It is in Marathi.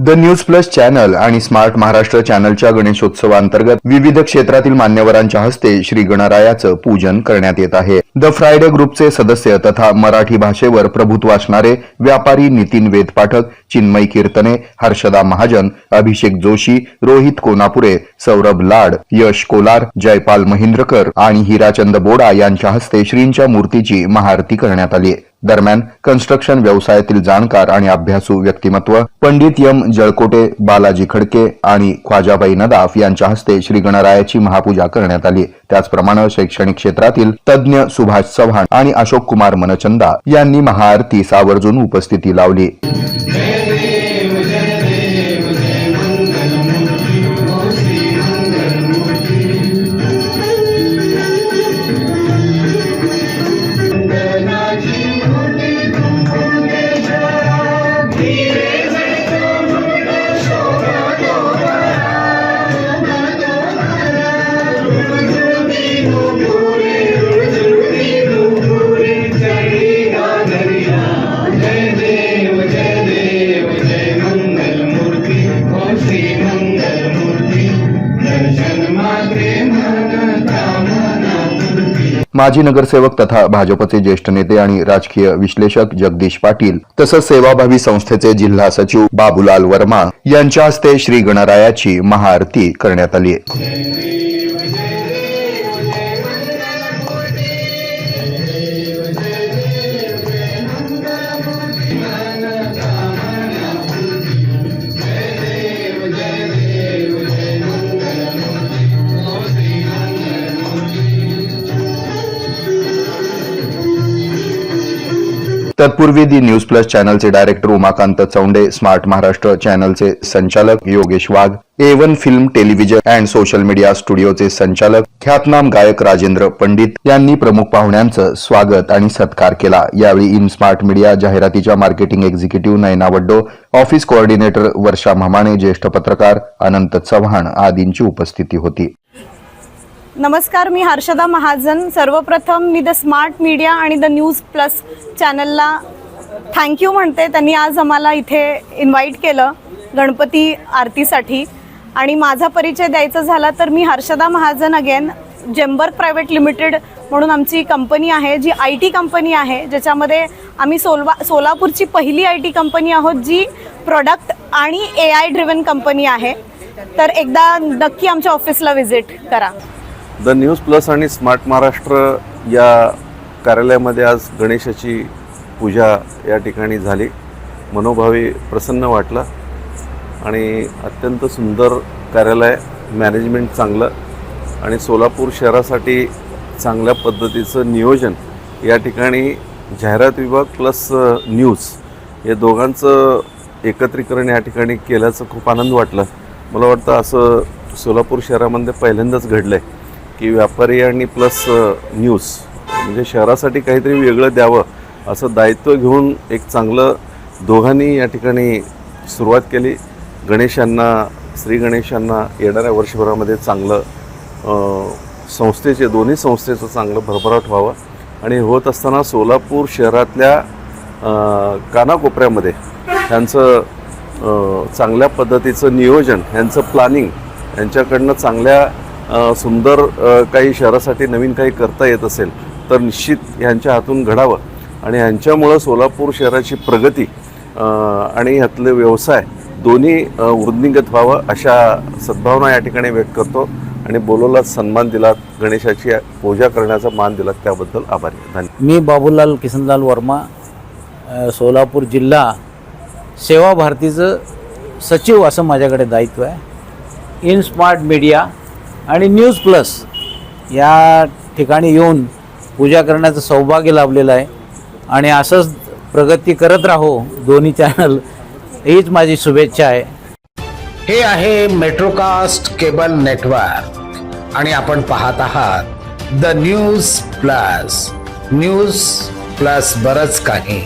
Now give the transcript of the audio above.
द न्यूज प्लस चॅनल आणि स्मार्ट महाराष्ट्र चॅनलच्या गणेशोत्सवांतर्गत विविध क्षेत्रातील मान्यवरांच्या हस्ते श्री गणरायाचं पूजन करण्यात येत आहे. द फ्रायडे ग्रुपचे सदस्य तथा मराठी भाषेवर प्रभुत्व असणारे व्यापारी नितीन वेदपाठक चिन्मयी कीर्तने हर्षदा महाजन अभिषेक जोशी रोहित कोनापुरे सौरभ लाड यश कोलार जयपाल महिंद्रकर आणि हिराचंद बोडा यांच्या हस्ते श्रींच्या मूर्तीची महाआरती करण्यात आली दरम्यान कन्स्ट्रक्शन व्यवसायातील जाणकार आणि अभ्यासू व्यक्तिमत्व पंडित यम जळकोटे बालाजी खडके आणि ख्वाजाबाई नदाफ यांच्या हस्ते श्री गणरायाची महापूजा करण्यात आली. त्याचप्रमाणे शैक्षणिक क्षेत्रातील तज्ज्ञ सुभाष चव्हाण आणि अशोक कुमार मनचंदा यांनी महाआरती सावर्जून उपस्थिती लावली. माजी नगरसेवक तथा भाजपचे ज्येष्ठ नेते आणि राजकीय विश्लेषक जगदीश पाटील तसंच सेवाभावी संस्थेचे जिल्हा सचिव बाबूलाल वर्मा यांच्या हस्ते श्री गणरायाची महाआरती करण्यात आली तत्पूर्वी दी न्यूज प्लस चॅनलचे डायरेक्टर उमाकांत चौंडे स्मार्ट महाराष्ट्र चॅनलचे संचालक Yogesh Wagh A one film television and social media स्टुडिओचे संचालक ख्यातनाम गायक राजेंद्र पंडित यांनी प्रमुख पाहुण्यांचं स्वागत आणि सत्कार केला. यावेळी इन स्मार्ट मीडिया जाहिरातीच्या marketing executive Nayana Waddo office coordinator Varsha Mhamane ज्येष्ठ पत्रकार अनंत चव्हाण आदींची उपस्थिती होती. नमस्कार मी हर्षदा महाजन. सर्वप्रथम मी द स्मार्ट मीडिया आणि द न्यूज प्लस चॅनलला थँक्यू म्हणते. त्यांनी आज आम्हाला इथे इन्व्हाइट केलं गणपती आरतीसाठी. आणि माझा परिचय द्यायचा झाला तर मी हर्षदा महाजन अगेन जेम्बर प्रायव्हेट लिमिटेड म्हणून आमची कंपनी आहे जी आय टी कंपनी आहे ज्याच्यामध्ये आम्ही सोलवा सोलापूरची पहिली आय टी कंपनी आहोत जी प्रॉडक्ट आणि ए आय ड्रिवन कंपनी आहे. तर एकदा नक्की आमच्या ऑफिसला व्हिजिट करा. द न्यूज प्लस आणि स्मार्ट महाराष्ट्र या कार्यालयामध्ये आज गणेशाची पूजा या ठिकाणी झाली. मनोभावी प्रसन्न वाटलं आणि अत्यंत सुंदर कार्यालय मॅनेजमेंट चांगलं आणि सोलापूर शहरासाठी चांगल्या पद्धतीचं नियोजन या ठिकाणी जाहिरात विभाग प्लस न्यूज या दोघांचं एकत्रीकरण या ठिकाणी केल्याचं खूप आनंद वाटला. मला वाटतं असं सोलापूर शहरामध्ये पहिल्यांदाच घडलं आहे की व्यापारी आणि प्लस न्यूज. म्हणजे शहरासाठी काहीतरी वेगळं द्यावं असं दायित्व घेऊन एक चांगलं दोघांनी या ठिकाणी सुरुवात केली. गणेशांना श्री गणेशांना येणाऱ्या वर्षभरामध्ये चांगलं संस्थेचे दोन्ही संस्थेचं चांगलं भरभराट व्हावं. आणि होत असताना सोलापूर शहरातल्या कानाकोपऱ्यामध्ये ह्यांचं चांगल्या पद्धतीचं नियोजन ह्यांचं प्लॅनिंग यांच्याकडनं चांगल्या सुंदर काही शहरासाठी नवीन काही करता येत असेल तर निश्चित ह्यांच्या हातून घडावं. आणि ह्यांच्यामुळं सोलापूर शहराची प्रगती आणि ह्यातले व्यवसाय दोन्ही वृद्धिंगत व्हावं अशा सद्भावना या ठिकाणी व्यक्त करतो. आणि बोलोला सन्मान दिलात गणेशाची पूजा करण्याचा मान दिलात त्याबद्दल आभारी धन्यवाद. मी बाबूलाल किसनलाल वर्मा सोलापूर जिल्हा सेवा भारतीचं सचिव असं माझ्याकडे दायित्व आहे. इन स्मार्ट मीडिया आणि न्यूज प्लस या ठिकाणी येऊन पूजा करण्याचं सौभाग्य लाभलेलं आहे. आणि असंच प्रगती करत राहो दोन्ही चॅनल हीच माझी शुभेच्छा आहे. हे आहे मेट्रोकास्ट केबल नेटवर्क आणि आपण पाहत आहात the news plus news plus बरंच काही.